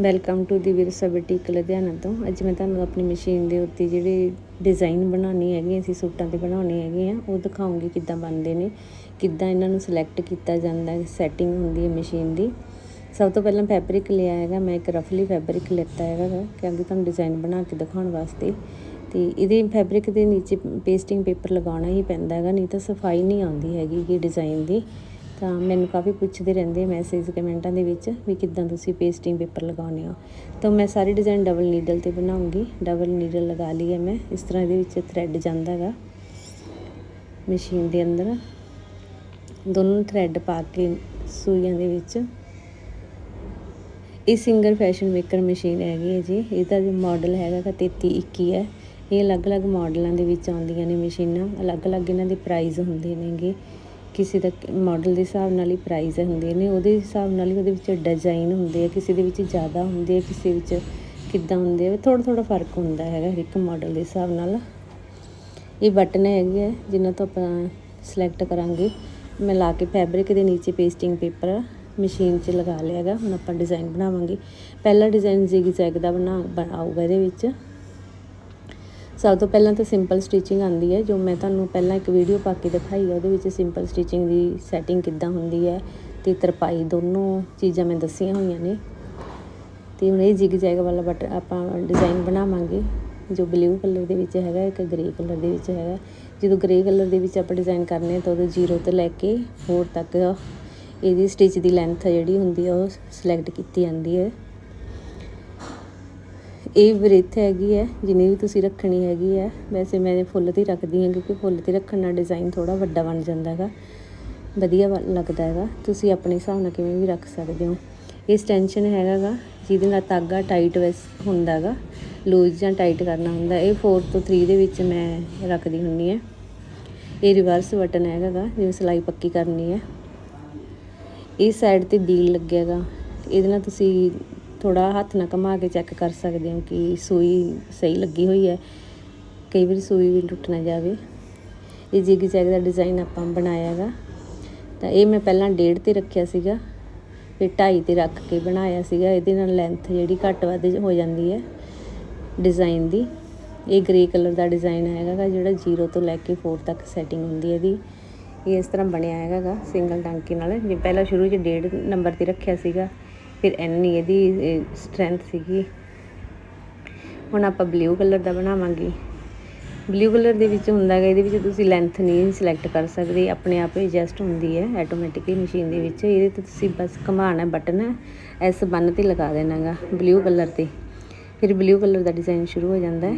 Welcome to ਦੀ ਵਿਰਸਾ boutique Ludhiana ਤੋਂ। ਅੱਜ ਮੈਂ ਤੁਹਾਨੂੰ ਆਪਣੀ ਮਸ਼ੀਨ ਦੇ ਉੱਤੇ ਜਿਹੜੇ ਡਿਜ਼ਾਈਨ ਬਣਾਉਣੀ ਹੈਗੇ ਅਸੀਂ ਸੂਟਾਂ ਤੇ ਬਣਾਉਣੇ ਹੈਗੇ ਆ ਉਹ ਦਿਖਾਉਂਗੀ ਕਿੱਦਾਂ ਬਣਦੇ ਨੇ ਕਿੱਦਾਂ ਇਹਨਾਂ ਨੂੰ ਸਿਲੈਕਟ ਕੀਤਾ ਜਾਂਦਾ ਹੈ ਸੈਟਿੰਗ ਹੁੰਦੀ ਹੈ ਮਸ਼ੀਨ ਦੀ। ਸਭ ਤੋਂ ਪਹਿਲਾਂ ਫੈਬਰਿਕ ਲਿਆ ਹੈਗਾ ਮੈਂ ਇੱਕ ਰਫਲੀ ਫੈਬਰਿਕ ਲਿੱਤਾ ਹੈਗਾ ਗਾ, ਕਿਉਂਕਿ ਤੁਹਾਨੂੰ ਡਿਜ਼ਾਈਨ ਬਣਾ ਕੇ ਦਿਖਾਉਣ ਵਾਸਤੇ। ਤੇ ਇਹਦੇ ਫੈਬਰਿਕ ਦੇ ਨੀਚੇ ਪੇਸਟਿੰਗ ਪੇਪਰ ਲਗਾਉਣਾ ਹੀ ਪੈਂਦਾ ਹੈਗਾ ਨਹੀਂ ਤਾਂ ਸਫ਼ਾਈ ਨਹੀਂ ਆਉਂਦੀ ਹੈਗੀ ਕਿ ਡਿਜ਼ਾਈਨ ਦੀ। ਤਾਂ ਮੈਨੂੰ ਕਾਫੀ ਪੁੱਛਦੇ ਰਹਿੰਦੇ ਮੈਸੇਜ ਕਮੈਂਟਾਂ ਦੇ ਵਿੱਚ ਵੀ ਕਿੱਦਾਂ ਤੁਸੀਂ ਪੇਸਟਿੰਗ ਪੇਪਰ ਲਗਾਉਂਦੇ ਹੋ। ਤਾਂ ਮੈਂ ਸਾਰੇ ਡਿਜ਼ਾਈਨ ਡਬਲ ਨੀਡਲ ਤੇ ਬਣਾਉਂਗੀ। ਡਬਲ ਨੀਡਲ ਲਗਾ ਲਈ ਹੈ ਮੈਂ। ਇਸ ਤਰ੍ਹਾਂ ਇਹਦੇ ਵਿੱਚ ਥ੍ਰੈਡ ਜਾਂਦਾ ਹੈਗਾ ਮਸ਼ੀਨ ਦੇ ਅੰਦਰ। ਦੋਨੋਂ ਥ੍ਰੈਡ ਪਾ ਕੇ ਸੂਈਆਂ ਦੇ ਵਿੱਚ। ਇਹ ਸਿੰਗਰ ਫੈਸ਼ਨ ਮੇਕਰ ਮਸ਼ੀਨ ਹੈਗੀ ਹੈ ਜੀ। ਇਹਦਾ ਜੋ ਮਾਡਲ ਹੈਗਾ ਗਾ 3321 ਹੈ। ਇਹ ਅਲੱਗ-ਅਲੱਗ ਮਾਡਲਾਂ ਦੇ ਵਿੱਚ ਆਉਂਦੀਆਂ ਨੇ ਮਸ਼ੀਨਾਂ। ਅਲੱਗ-ਅਲੱਗ ਇਹਨਾਂ ਦੇ ਪ੍ਰਾਈਸ ਹੁੰਦੇ ਨੇਗੇ। ਕਿਸੇ ਦਾ ਮਾਡਲ ਦੇ ਹਿਸਾਬ ਨਾਲ ਹੀ ਪ੍ਰਾਈਜ਼ ਹੁੰਦੇ ਨੇ, ਉਹਦੇ ਹਿਸਾਬ ਨਾਲ ਹੀ ਉਹਦੇ ਵਿੱਚ ਡਿਜ਼ਾਈਨ ਹੁੰਦੇ ਆ, ਕਿਸੇ ਦੇ ਵਿੱਚ ਜ਼ਿਆਦਾ ਹੁੰਦੇ ਆ, ਕਿਸੇ ਵਿੱਚ ਕਿੱਦਾਂ ਹੁੰਦੇ ਆ ਥੋੜਾ ਥੋੜਾ ਫ਼ਰਕ ਹੁੰਦਾ ਹੈਗਾ ਹਰ ਇੱਕ ਮਾਡਲ ਦੇ ਹਿਸਾਬ ਨਾਲ। ਇਹ ਬਟਨ ਹੈਗੇ ਆ, ਜਿਨ੍ਹਾਂ ਤੋਂ ਆਪਾਂ ਸਿਲੈਕਟ ਕਰਾਂਗੇ। ਮੈਂ ਲਾ ਕੇ ਫੈਬਰਿਕ ਦੇ ਨੀਚੇ ਪੇਸਟਿੰਗ ਪੇਪਰ ਮਸ਼ੀਨ 'ਚ ਲਗਾ ਲਿਆ ਹੈਗਾ, ਹੁਣ ਆਪਾਂ ਡਿਜ਼ਾਈਨ ਬਣਾਵਾਂਗੇ। ਪਹਿਲਾ ਡਿਜ਼ਾਈਨ ਜ਼ਿਗਜ਼ੈਗ ਦਾ ਬਣਾ, ਆਊਗਾ ਇਹਦੇ ਵਿੱਚ। ਸਭ ਤੋਂ ਪਹਿਲਾਂ ਤਾਂ ਸਿੰਪਲ ਸਟਿਚਿੰਗ ਆਉਂਦੀ ਹੈ, ਜੋ ਮੈਂ ਤੁਹਾਨੂੰ ਪਹਿਲਾਂ ਇੱਕ ਵੀਡੀਓ ਪਾ ਕੇ ਦਿਖਾਈ ਹੈ, ਉਹਦੇ ਵਿੱਚ ਸਿੰਪਲ ਸਟਿਚਿੰਗ ਦੀ ਸੈਟਿੰਗ ਕਿੱਦਾਂ ਹੁੰਦੀ ਹੈ ਤੇ ਤਰਪਾਈ ਦੋਨੋਂ ਚੀਜ਼ਾਂ ਮੈਂ ਦੱਸੀਆਂ ਹੋਈਆਂ ਨੇ। ਤੇ ਹੁਣ ਇਹ ਜਿਗ ਜੈਗ ਵਾਲਾ ਬਟ ਆਪਾਂ ਡਿਜ਼ਾਈਨ ਬਣਾਵਾਂਗੇ, ਜੋ ਬਲੂ ਕਲਰ ਦੇ ਵਿੱਚ ਹੈਗਾ, ਇੱਕ ਗ੍ਰੇ ਕਲਰ ਦੇ ਵਿੱਚ ਹੈਗਾ। ਜਦੋਂ ਗ੍ਰੇ ਕਲਰ ਦੇ ਵਿੱਚ ਆਪਾਂ ਡਿਜ਼ਾਈਨ ਕਰਨੇ ਤਾਂ ਉਹਦੇ ਜ਼ੀਰੋ ਤੋਂ ਲੈ ਕੇ 4 ਤੱਕ ਇਹਦੀ ਸਟਿਚ ਦੀ ਲੈਂਥ ਜਿਹੜੀ ਹੁੰਦੀ ਆ ਉਹ ਸਿਲੈਕਟ ਕੀਤੀ ਜਾਂਦੀ ਹੈ। ਇਹ ਬ੍ਰੇਥ ਹੈਗੀ ਹੈ, ਜਿੰਨੀ ਵੀ ਤੁਸੀਂ ਰੱਖਣੀ ਹੈਗੀ ਹੈ, ਵੈਸੇ ਮੈਂ ਫੁੱਲ ਤੇ ਰੱਖਦੀ ਹਾਂ ਕਿਉਂਕਿ ਫੁੱਲ ਤੇ ਰੱਖਣ ਨਾਲ ਡਿਜ਼ਾਈਨ ਥੋੜਾ ਵੱਡਾ ਬਣ ਜਾਂਦਾ ਹੈਗਾ, ਵਧੀਆ ਲੱਗਦਾ ਹੈਗਾ, ਤੁਸੀਂ ਆਪਣੇ ਹਿਸਾਬ ਨਾਲ ਕਿਵੇਂ ਵੀ ਰੱਖ ਸਕਦੇ ਹੋ। ਇਹ ਸਟੈਂਸ਼ਨ ਹੈਗਾਗਾ ਜਿਹਦੇ ਨਾਲ ਤਾਗਾ ਟਾਈਟ ਵੈਸ ਹੁੰਦਾ ਹੈਗਾ ਲੂਜ਼ ਜਾਂ ਟਾਈਟ ਕਰਨਾ ਹੁੰਦਾ, ਇਹ 4 ਤੋਂ 3 ਦੇ ਵਿੱਚ ਮੈਂ ਰੱਖਦੀ ਹੁੰਨੀ ਹੈ। ਇਹ ਰਿਵਰਸ ਬਟਨ ਹੈਗਾਗਾ ਜਿਵੇਂ ਸਿਲਾਈ ਪੱਕੀ ਕਰਨੀ ਹੈ। ਇਹ ਸਾਈਡ ਤੇ ਦੀਲ ਲੱਗਿਆਗਾ ਇਹਦੇ ਨਾਲ ਤੁਸੀਂ ਥੋੜਾ ਹੱਥ ਨਾਲ ਘੁਮਾ ਕੇ ਚੈੱਕ ਕਰ ਸਕਦੇ ਹੋ ਕਿ ਸੂਈ ਸਹੀ ਲੱਗੀ ਹੋਈ ਹੈ। ਕਈ ਵਾਰੀ ਸੂਈ ਵੀ ਟੁੱਟ ਨਾ ਜਾਵੇ। ਇਹ ਜਿਗ ਜੈਗ ਦਾ ਡਿਜ਼ਾਈਨ ਆਪਾਂ ਬਣਾਇਆ ਹੈਗਾ ਤਾਂ ਇਹ ਮੈਂ ਪਹਿਲਾਂ ਡੇਢ ਤੇ ਰੱਖਿਆ ਸੀਗਾ, ਫਿਰ ਢਾਈ ਤੇ ਰੱਖ ਕੇ ਬਣਾਇਆ ਸੀਗਾ। ਇਹਦੇ ਨਾਲ ਲੈਂਥ ਜਿਹੜੀ ਘੱਟ ਵੱਧ ਹੋ ਜਾਂਦੀ ਹੈ ਡਿਜ਼ਾਈਨ ਦੀ। ਇਹ ਗ੍ਰੇ ਕਲਰ ਦਾ ਡਿਜ਼ਾਈਨ ਹੈਗਾ ਜਿਹੜਾ 0 ਤੋਂ ਲੈ ਕੇ 4 ਤੱਕ ਸੈਟਿੰਗ ਹੁੰਦੀ ਹੈ ਇਹਦੀ। ਇਹ ਇਸ ਤਰ੍ਹਾਂ ਬਣਿਆ ਹੈਗਾ ਸਿੰਗਲ ਟਾਂਕੇ ਨਾਲ। ਜੇ ਪਹਿਲਾਂ ਸ਼ੁਰੂ 'ਚ ਡੇਢ ਨੰਬਰ ਤੇ ਰੱਖਿਆ ਸੀਗਾ ਫਿਰ ਇੰਨੀ ਇਹਦੀ ਸਟਰੈਂਥ ਸੀਗੀ। ਹੁਣ ਆਪਾਂ ਬਲੂ ਕਲਰ ਦਾ ਬਣਾਵਾਂਗੇ। ਬਲੂ ਕਲਰ ਦੇ ਵਿੱਚ ਹੁੰਦਾ ਹੈਗਾ, ਇਹਦੇ ਵਿੱਚ ਤੁਸੀਂ ਲੈਂਥ ਨਹੀਂ ਸਿਲੈਕਟ ਕਰ ਸਕਦੇ। ਆਪਣੇ ਆਪ ਐਡਜਸਟ ਹੁੰਦੀ ਹੈ ਆਟੋਮੈਟਿਕਲੀ ਮਸ਼ੀਨ ਦੇ ਵਿੱਚ। ਇਹਦੇ ਤੇ ਤੁਸੀਂ ਬਸ ਘੁਮਾਉਣਾ ਬਟਨ ਹੈ ਇਸ ਬੰਨ ਤੇ ਲਗਾ ਦੇਣਾਗਾ ਬਲੂ ਕਲਰ ਤੇ। ਫਿਰ ਬਲੂ ਕਲਰ ਦਾ ਡਿਜ਼ਾਈਨ ਸ਼ੁਰੂ ਹੋ ਜਾਂਦਾ ਹੈ।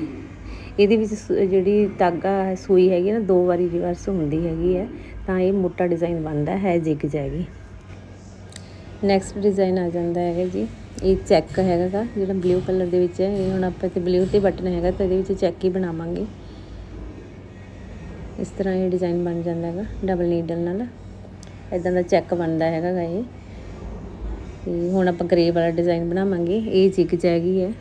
ਇਹਦੇ ਵਿੱਚ ਜਿਹੜੀ ਤਾਗਾ ਸੂਈ ਹੈਗੀ ਨਾ, ਦੋ ਵਾਰੀ ਰਿਵਰਸ ਹੁੰਦੀ ਹੈਗੀ ਹੈ। ਤਾਂ ਇਹ ਮੋਟਾ ਡਿਜ਼ਾਈਨ ਬਣਦਾ ਹੈ, ਜਿਗ ਜਾਗੀ ਨੈਕਸਟ ਡਿਜ਼ਾਈਨ ਆ ਜਾਂਦਾ ਹੈਗਾ ਜੀ। ਇਹ ਚੈੱਕ ਹੈਗਾ ਜਿਹੜਾ ਬਲੂ ਕਲਰ ਦੇ ਵਿੱਚ ਹੈ। ਇਹ ਹੁਣ ਆਪਾਂ ਤੇ ਬਲੂ ਤੇ ਬਟਨ ਹੈਗਾ, ਤਾਂ ਇਹਦੇ ਵਿੱਚ ਚੈੱਕ ਹੀ ਬਣਾਵਾਂਗੇ। ਇਸ ਤਰ੍ਹਾਂ ਇਹ ਡਿਜ਼ਾਈਨ ਬਣ ਜਾਂਦਾ ਹੈਗਾ ਡਬਲ ਨੀਡਲ ਨਾਲ। ਇਦਾਂ ਦਾ ਚੈੱਕ ਬਣਦਾ ਹੈਗਾ ਗਾ ਇਹ। ਤੇ ਹੁਣ ਆਪਾਂ ਗਰੇ ਵਾਲਾ ਡਿਜ਼ਾਈਨ ਬਣਾਵਾਂਗੇ। ਇਹ ਜਿਗ ਜੈਗੀ ਹੈ।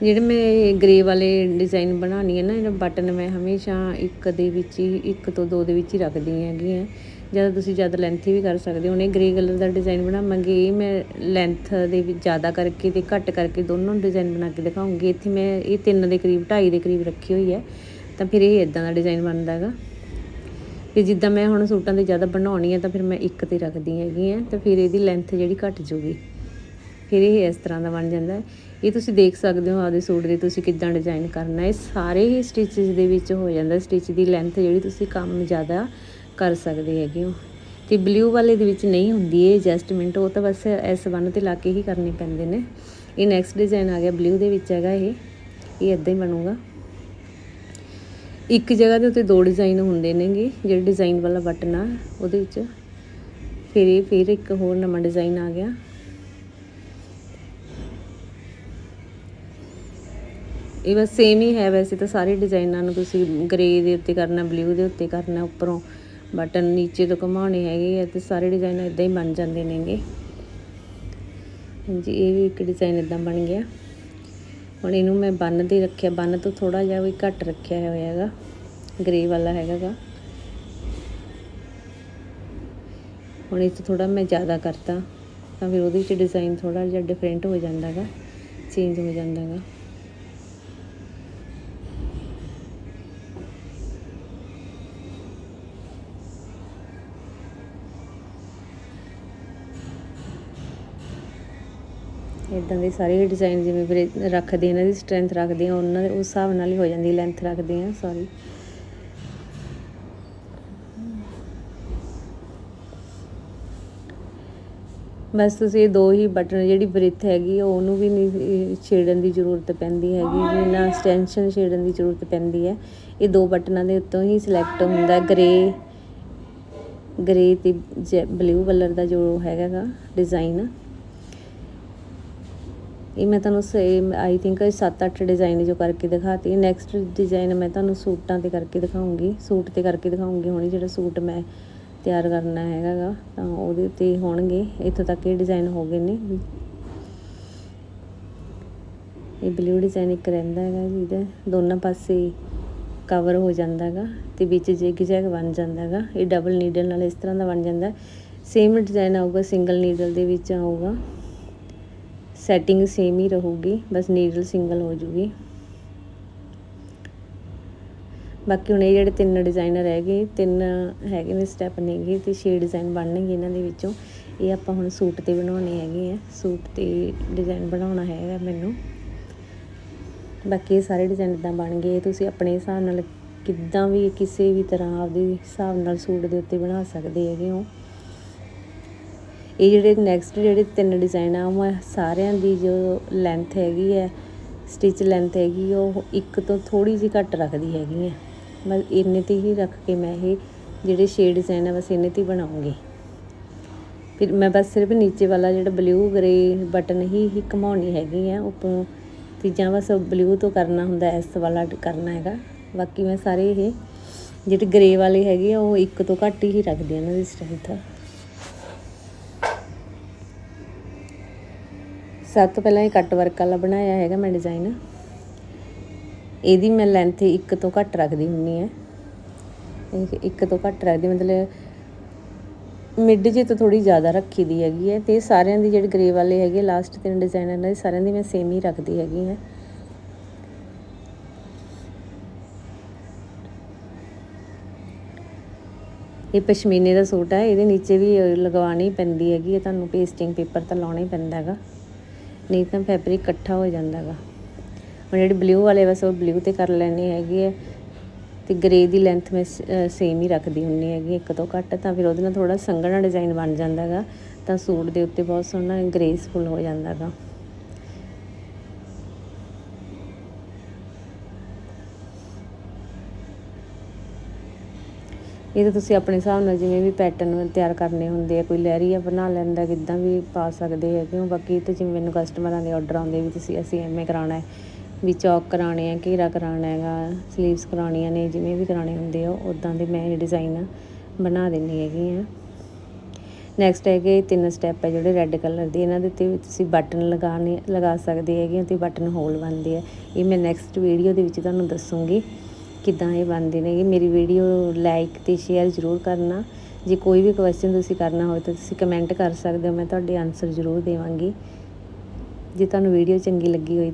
ਜਿਹੜੇ ਮੈਂ ਗ੍ਰੇ ਵਾਲੇ ਡਿਜ਼ਾਈਨ ਬਣਾਉਣੀ ਹੈ ਨਾ ਇਹਨਾਂ ਬਟਨ ਮੈਂ ਹਮੇਸ਼ਾ ਇੱਕ ਦੇ ਵਿੱਚ ਹੀ, ਇੱਕ ਤੋਂ ਦੋ ਦੇ ਵਿੱਚ ਹੀ ਰੱਖਦੀ ਹੈਗੀ ਆ। ਜਦੋਂ ਤੁਸੀਂ ਜ਼ਿਆਦਾ ਲੈਂਥੀ ਵੀ ਕਰ ਸਕਦੇ ਹੋ ਉਹਨੇ ਗ੍ਰੇ ਕਲਰ ਦਾ ਡਿਜ਼ਾਈਨ ਬਣਾਵਾਂਗੇ, ਇਹ ਮੈਂ ਲੈਂਥ ਦੇ ਵਿੱਚ ਜ਼ਿਆਦਾ ਕਰਕੇ ਤੇ ਘੱਟ ਕਰਕੇ ਦੋਨੋਂ ਡਿਜ਼ਾਈਨ ਬਣਾ ਕੇ ਦਿਖਾਉਂਗੀ। ਇੱਥੇ ਮੈਂ ਇਹ ਤਿੰਨ ਦੇ ਕਰੀਬ, ਢਾਈ ਦੇ ਕਰੀਬ ਰੱਖੀ ਹੋਈ ਹੈ ਤਾਂ ਫਿਰ ਇਹ ਇਦਾਂ ਦਾ ਡਿਜ਼ਾਈਨ ਬਣਦਾ ਹੈਗਾ। ਫਿਰ ਜਿੱਦਾਂ ਮੈਂ ਹੁਣ ਸੂਟਾਂ ਦੇ ਜ਼ਿਆਦਾ ਬਣਾਉਣੀ ਹੈ ਤਾਂ ਫਿਰ ਮੈਂ ਇੱਕ ਤੇ ਰੱਖਦੀ ਹੈਗੀ ਆ, ਤਾਂ ਫਿਰ ਇਹਦੀ ਲੈਂਥ ਜਿਹੜੀ ਘਟ ਜੂਗੀ। ਫਿਰ ਇਹ ਇਸ ਤਰ੍ਹਾਂ ਦਾ ਬਣ ਜਾਂਦਾ ਇਹ ਤੁਸੀਂ ਦੇਖ ਸਕਦੇ ਹੋ ਆਪਦੇ ਸੂਟ ਦੇ ਤੁਸੀਂ ਕਿੱਦਾਂ ਡਿਜ਼ਾਈਨ ਕਰਨਾ ਹੈ। ਸਾਰੇ ਹੀ ਸਟਿਚਸ ਦੇ ਵਿੱਚ ਹੋ ਜਾਂਦਾ ਸਟਿਚ ਦੀ ਲੈਂਥ ਜਿਹੜੀ ਤੁਸੀਂ ਕੰਮ ਜ਼ਿਆਦਾ ਕਰ ਸਕਦੇ ਹੈਗੇ ਹੋ। ਤੇ ਬਲੂ ਵਾਲੇ ਦੇ ਵਿੱਚ ਨਹੀਂ ਹੁੰਦੀ ਇਹ ਐਡਜਸਟਮੈਂਟ ਉਹ ਤਾਂ ਬਸ ਇਸ ਬੰਨ ਤੇ ਲਾ ਕੇ ਹੀ ਕਰਨੇ ਪੈਂਦੇ ਨੇ। ਇਹ ਨੈਕਸਟ ਡਿਜ਼ਾਈਨ ਆ ਗਿਆ ਬਲੂ ਦੇ ਵਿੱਚ ਹੈਗਾ ਇਹ। ਇਹ ਇਦਾਂ ਹੀ ਬਣੂਗਾ। ਇੱਕ ਜਗ੍ਹਾ ਦੇ ਉੱਤੇ ਦੋ ਡਿਜ਼ਾਈਨ ਹੁੰਦੇ ਨੇਗੇ। ਜਿਹੜੇ ਡਿਜ਼ਾਈਨ ਵਾਲਾ ਬਟਨ ਆ, ਉਹਦੇ ਵਿੱਚ ਫਿਰ ਇਹ, ਫਿਰ ਇੱਕ ਹੋਰ ਨਵਾਂ ਡਿਜ਼ਾਈਨ ਆ ਗਿਆ। ਇਹ ਬਸ ਸੇਮ ਹੀ ਹੈ ਵੈਸੇ ਤਾਂ ਸਾਰੇ ਡਿਜ਼ਾਈਨਾਂ ਨੂੰ ਤੁਸੀਂ ਗ੍ਰੇ ਦੇ ਉੱਤੇ ਕਰਨਾ ਬਲੂ ਦੇ ਉੱਤੇ ਕਰਨਾ, ਉੱਪਰੋਂ ਬਟਨ ਨੀਚੇ ਤੋਂ ਘਮਾਉਣੇ ਹੈਗੇ ਆ ਤੇ ਸਾਰੇ ਡਿਜ਼ਾਈਨ ਇਦਾਂ ਹੀ ਬਣ ਜਾਂਦੇ ਨੇਗੇ। ਹਾਂਜੀ, ਇਹ ਵੀ ਇੱਕ ਡਿਜ਼ਾਈਨ ਇਦਾਂ ਬਣ ਗਿਆ। ਹੁਣ ਇਹਨੂੰ ਮੈਂ ਬੰਨ ਦੇ ਰੱਖਿਆ, ਬੰਨ ਤੋਂ ਥੋੜਾ ਜਿਹਾ ਵੀ ਘੱਟ ਰੱਖਿਆ ਹੋਇਆ ਹੈਗਾ ਗ੍ਰੇ ਵਾਲਾ ਹੈਗਾਗਾ ਹੁਣ ਇਹ 'ਚ ਥੋੜਾ ਮੈਂ ਜ਼ਿਆਦਾ ਕਰਤਾ, ਤਾਂ ਫਿਰ ਉਹਦੇ ਵਿੱਚ ਡਿਜ਼ਾਈਨ ਥੋੜਾ ਜਿਹਾ ਡਿਫਰੈਂਟ ਹੋ ਜਾਂਦਾ ਗਾ ਚੇਂਜ ਹੋ ਜਾਂਦਾ ਇਦਾਂ ਦੇ ਸਾਰੇ ਡਿਜ਼ਾਈਨ ਜਿਵੇਂ ਵੀਰੇ ਰੱਖਦੇ ਇਹਨਾਂ ਦੀ ਸਟਰੈਂਥ ਰੱਖਦੇ ਆ ਉਹਨਾਂ ਦੇ ਉਸ ਹਿਸਾਬ ਨਾਲ ਹੀ ਹੋ ਜਾਂਦੀ ਲੈਂਥ ਰੱਖਦੇ ਆ ਸੌਰੀ ਬਸ ਤੁਸੀਂ ਇਹ ਦੋ ਹੀ ਬਟਨ ਜਿਹੜੀ ਬ੍ਰਿਥ ਹੈਗੀ ਆ, ਉਹਨੂੰ ਵੀ ਨਹੀਂ ਛੇੜਨ ਦੀ ਜ਼ਰੂਰਤ ਪੈਂਦੀ ਹੈਗੀ ਜੀ ਨਾ ਐਕਸਟੈਂਸ਼ਨ ਛੇੜਨ ਦੀ ਜ਼ਰੂਰਤ ਪੈਂਦੀ ਹੈ। ਇਹ ਦੋ ਬਟਨਾਂ ਦੇ ਉੱਤੋਂ ਹੀ ਸਿਲੈਕਟ ਹੁੰਦਾ ਗ੍ਰੇ ਗ੍ਰੇ ਤੇ ਬਲੂ ਕਲਰ ਦਾ ਜੋ ਹੈਗਾ ਗਾ ਡਿਜ਼ਾਈਨ ਇਹ ਮੈਂ ਤੁਹਾਨੂੰ ਸੇਮ ਆਈ ਥਿੰਕ 7-8 ਡਿਜ਼ਾਈਨ ਜੋ ਕਰਕੇ ਦਿਖਾਤੀ। ਨੈਕਸਟ ਡਿਜ਼ਾਈਨ ਮੈਂ ਤੁਹਾਨੂੰ ਸੂਟਾਂ ਤੇ ਕਰਕੇ ਦਿਖਾਉਂਗੀ। ਸੂਟ ਤੇ ਕਰਕੇ ਦਿਖਾਉਂਗੀ ਹੁਣ, ਜਿਹੜਾ ਸੂਟ ਮੈਂ ਤਿਆਰ ਕਰਨਾ ਹੈਗਾ ਗਾ ਤਾਂ ਉਹਦੇ 'ਤੇ ਹੋਣਗੇ। ਇੱਥੋਂ ਤੱਕ ਇਹ ਡਿਜ਼ਾਈਨ ਹੋ ਗਏ ਨੇ। ਇਹ ਬਲੂ ਡਿਜ਼ਾਈਨ ਇੱਕ ਰਹਿੰਦਾ ਹੈਗਾ ਜਿਹਦਾ ਦੋਨਾਂ ਪਾਸੇ ਕਵਰ ਹੋ ਜਾਂਦਾ ਹੈਗਾ ਤੇ ਵਿੱਚ ਜਿਗ ਜੈਗ ਬਣ ਜਾਂਦਾ ਹੈਗਾ ਇਹ ਡਬਲ ਨੀਡਲ ਨਾਲ ਇਸ ਤਰ੍ਹਾਂ ਦਾ ਬਣ ਜਾਂਦਾ। ਸੇਮ ਡਿਜ਼ਾਈਨ ਆਊਗਾ ਸਿੰਗਲ ਨੀਡਲ ਦੇ ਵਿੱਚ ਆਊਗਾ। ਸੈਟਿੰਗ ਸੇਮ ਹੀ ਰਹੂਗੀ, ਬਸ ਨੀਡਲ ਸਿੰਗਲ ਹੋ ਜੂਗੀ। ਬਾਕੀ ਹੁਣ ਇਹ ਜਿਹੜੇ ਤਿੰਨ ਡਿਜ਼ਾਈਨਰ ਹੈਗੇ ਤਿੰਨ ਹੈਗੇ ਨੇ ਸਟੈਪ ਨੇਗੇ ਤੇ 6 ਡਿਜ਼ਾਈਨ ਬਣਨਗੇ ਇਹਨਾਂ ਦੇ ਵਿੱਚੋਂ। ਇਹ ਆਪਾਂ ਹੁਣ ਸੂਟ ਤੇ ਬਣਾਉਣੇ ਹੈਗੇ ਆ। ਸੂਟ ਤੇ ਡਿਜ਼ਾਈਨ ਬਣਾਉਣਾ ਹੈਗਾ ਮੈਨੂੰ। ਬਾਕੀ ਇਹ ਸਾਰੇ ਡਿਜ਼ਾਈਨ ਇਦਾਂ ਬਣ ਗਏ। ਤੁਸੀਂ ਆਪਣੇ ਹਿਸਾਬ ਨਾਲ ਕਿੱਦਾਂ ਵੀ ਕਿਸੇ ਵੀ ਤਰ੍ਹਾਂ ਆਪਦੇ ਹਿਸਾਬ ਨਾਲ ਸੂਟ ਦੇ ਉੱਤੇ ਬਣਾ ਸਕਦੇ ਹੈਗੇ ਹੋ। ਇਹ ਜਿਹੜੇ ਨੈਕਸਟ ਜਿਹੜੇ ਤਿੰਨ ਡਿਜ਼ਾਈਨ ਆ, ਉਹ ਸਾਰਿਆਂ ਦੀ ਜੋ ਲੈਂਥ ਹੈਗੀ ਹੈ ਸਟਿਚ ਲੈਂਥ ਹੈਗੀ, ਉਹ ਇੱਕ ਤੋਂ ਥੋੜੀ ਜਿਹੀ ਘੱਟ ਰੱਖਦੀ ਹੈਗੀ ਹੈ। ਬਸ ਇੰਨੇ ਤੇ ਹੀ ਰੱਖ ਕੇ ਮੈਂ ਇਹ ਜਿਹੜੇ ਛੇ ਡਿਜ਼ਾਈਨ ਆ, ਬਸ ਇੰਨੇ ਤੇ ਹੀ ਬਣਾਉਂਗੀ। ਫਿਰ ਮੈਂ ਬਸ ਸਿਰਫ ਨੀਚੇ ਵਾਲਾ ਜਿਹੜਾ ਬਲੂ ਗ੍ਰੇ ਬਟਨ ਹੀ ਹੀ ਘਮਾਉਣੀ ਹੈਗੀ ਆ ਉੱਪਰੋਂ। ਚੀਜ਼ਾਂ ਬਸ ਬਲੂ ਤੋਂ ਕਰਨਾ ਹੁੰਦਾ, ਇਸ ਵਾਲਾ ਕਰਨਾ ਹੈਗਾ। ਬਾਕੀ ਮੈਂ ਸਾਰੇ ਇਹ ਜਿਹੜੇ ਗ੍ਰੇ ਵਾਲੇ ਹੈਗੇ ਆ, ਉਹ ਇੱਕ ਤੋਂ ਘੱਟ ਹੀ ਰੱਖਦੀ ਹਾਂ ਇਹਨਾਂ ਦੀ ਸਟਰੈਂਥ ਸਭ ਤੋਂ ਪਹਿਲਾਂ ਇਹ ਕੱਟ ਵਰਕ ਵਾਲਾ ਬਣਾਇਆ ਹੈਗਾ ਮੈਂ ਡਿਜ਼ਾਈਨ ਇਹਦੀ ਮੈਂ ਲੈਂਥ ਇੱਕ ਤੋਂ ਘੱਟ ਰੱਖਦੀ ਹੁੰਨੀ ਹੈ। ਇੱਕ ਤੋਂ ਘੱਟ ਰੱਖਦੀ, ਮਤਲਬ ਮਿਡ ਜੇ ਤੋਂ ਥੋੜੀ ਜ਼ਿਆਦਾ ਰੱਖੀ ਦੀ ਹੈਗੀ ਹੈ ਤੇ ਸਾਰਿਆਂ ਦੀ ਜਿਹੜੇ ਗ੍ਰੇ ਵਾਲੇ ਹੈਗੇ ਲਾਸਟ ਤਿੰਨ ਡਿਜ਼ਾਈਨ ਇਹਨਾਂ ਦੇ ਸਾਰਿਆਂ ਦੀ ਮੈਂ ਸੇਮ ਹੀ ਰੱਖਦੀ ਹੈਗੀ ਹੈ। ਇਹ ਪਸ਼ਮੀਨੇ ਦਾ ਸੂਟ ਹੈ, ਇਹਦੇ ਨੀਚੇ ਵੀ ਲਗਵਾਉਣੀ ਪੈਂਦੀ ਹੈਗੀ ਹੈ, ਤੁਹਾਨੂੰ ਪੇਸਟਿੰਗ ਪੇਪਰ ਤਾਂ ਲਾਉਣਾ ਹੀ ਪੈਂਦਾ ਹੈਗਾ। ਨਹੀਂ ਤਾਂ ਫੈਬਰਿਕ ਇਕੱਠਾ ਹੋ ਜਾਂਦਾ ਹੈਗਾ ਹੁਣ ਜਿਹੜੇ ਬਲੂ ਵਾਲੇ ਬਸ ਉਹ ਬਲੂ ਤੇ ਕਰ ਲੈਣੇ ਹੈਗੇ ਹੈ ਤੇ ਗ੍ਰੇ ਦੀ ਲੈਂਥ ਮੈਂ ਸੇਮ ਹੀ ਰੱਖਦੀ ਹੁੰਨੀ ਹੈਗੀ, ਇੱਕ ਤੋਂ ਘੱਟ ਤਾਂ ਫਿਰ ਉਹਦੇ ਨਾਲ ਥੋੜਾ ਸੰਘਣਾ ਡਿਜ਼ਾਈਨ ਬਣ ਜਾਂਦਾ ਹੈਗਾ ਤਾਂ ਸੂਟ ਦੇ ਉੱਤੇ ਬਹੁਤ ਸੋਹਣਾ ਗ੍ਰੇਸਫੁਲ ਹੋ ਜਾਂਦਾ ਇਹ ਤਾਂ ਤੁਸੀਂ ਆਪਣੇ ਹਿਸਾਬ ਨਾਲ ਜਿਵੇਂ ਵੀ ਪੈਟਰਨ ਤਿਆਰ ਕਰਨੇ ਹੁੰਦੇ ਆ, ਕੋਈ ਲਹਿਰੀਆ ਬਣਾ ਲੈਂਦਾ, ਕਿੱਦਾਂ ਵੀ ਪਾ ਸਕਦੇ ਹੈਗੇ ਹੋ ਬਾਕੀ ਤੇ ਜਿਵੇਂ ਮੈਨੂੰ ਕਸਟਮਰਾਂ ਦੇ ਆਰਡਰ ਆਉਂਦੇ ਵੀ ਤੁਸੀਂ ਅਸੀਂ ਐਵੇਂ ਕਰਾਉਣਾ ਹੈ, ਵੀ ਚੌਕ ਕਰਾਣੇ ਆ, ਘੇਰਾ ਕਰਾਉਣਾ ਹੈਗਾ ਸਲੀਵਸ ਕਰਾਉਣੀਆਂ ਨੇ, ਜਿਵੇਂ ਵੀ ਕਰਾਣੇ ਹੁੰਦੇ ਆ ਉਦਾਂ ਦੇ ਮੈਂ ਇਹ ਡਿਜ਼ਾਈਨ ਬਣਾ ਦਿੰਦੀ ਹੈਗੀ ਆ। ਨੈਕਸਟ ਹੈਗੇ ਤਿੰਨ ਸਟੈਪ ਹੈ ਜਿਹੜੇ ਰੈੱਡ ਕਲਰ ਦੇ, ਇਹਨਾਂ ਦੇ ਉੱਤੇ ਵੀ ਤੁਸੀਂ ਬਟਨ ਲਗਾਣੇ ਲਗਾ ਸਕਦੇ ਹੈਗੇ ਤੇ ਬਟਨ ਹੋਲ ਬਣਦੇ ਆ। ਇਹ ਮੈਂ ਨੈਕਸਟ ਵੀਡੀਓ ਦੇ ਵਿੱਚ ਤੁਹਾਨੂੰ ਦੱਸੂਗੀ। ਕਿੱਦਾਂ ਇਹ ਬਣਦੇ ਨੇਗੇ, ਮੇਰੀ ਵੀਡੀਓ ਲਾਈਕ ਤੇ ਸ਼ੇਅਰ ਜ਼ਰੂਰ ਕਰਨਾ। ਜੇ ਕੋਈ ਵੀ ਕੁਐਸਚਨ ਤੁਸੀਂ ਕਰਨਾ ਹੋਵੇ ਤਾਂ ਤੁਸੀਂ ਕਮੈਂਟ ਕਰ ਸਕਦੇ ਹੋ, ਮੈਂ ਤੁਹਾਡੇ ਆਨਸਰ ਜ਼ਰੂਰ ਦੇਵਾਂਗੀ। ਜੇ ਤੁਹਾਨੂੰ ਵੀਡੀਓ ਚੰਗੀ ਲੱਗੀ ਹੋਈ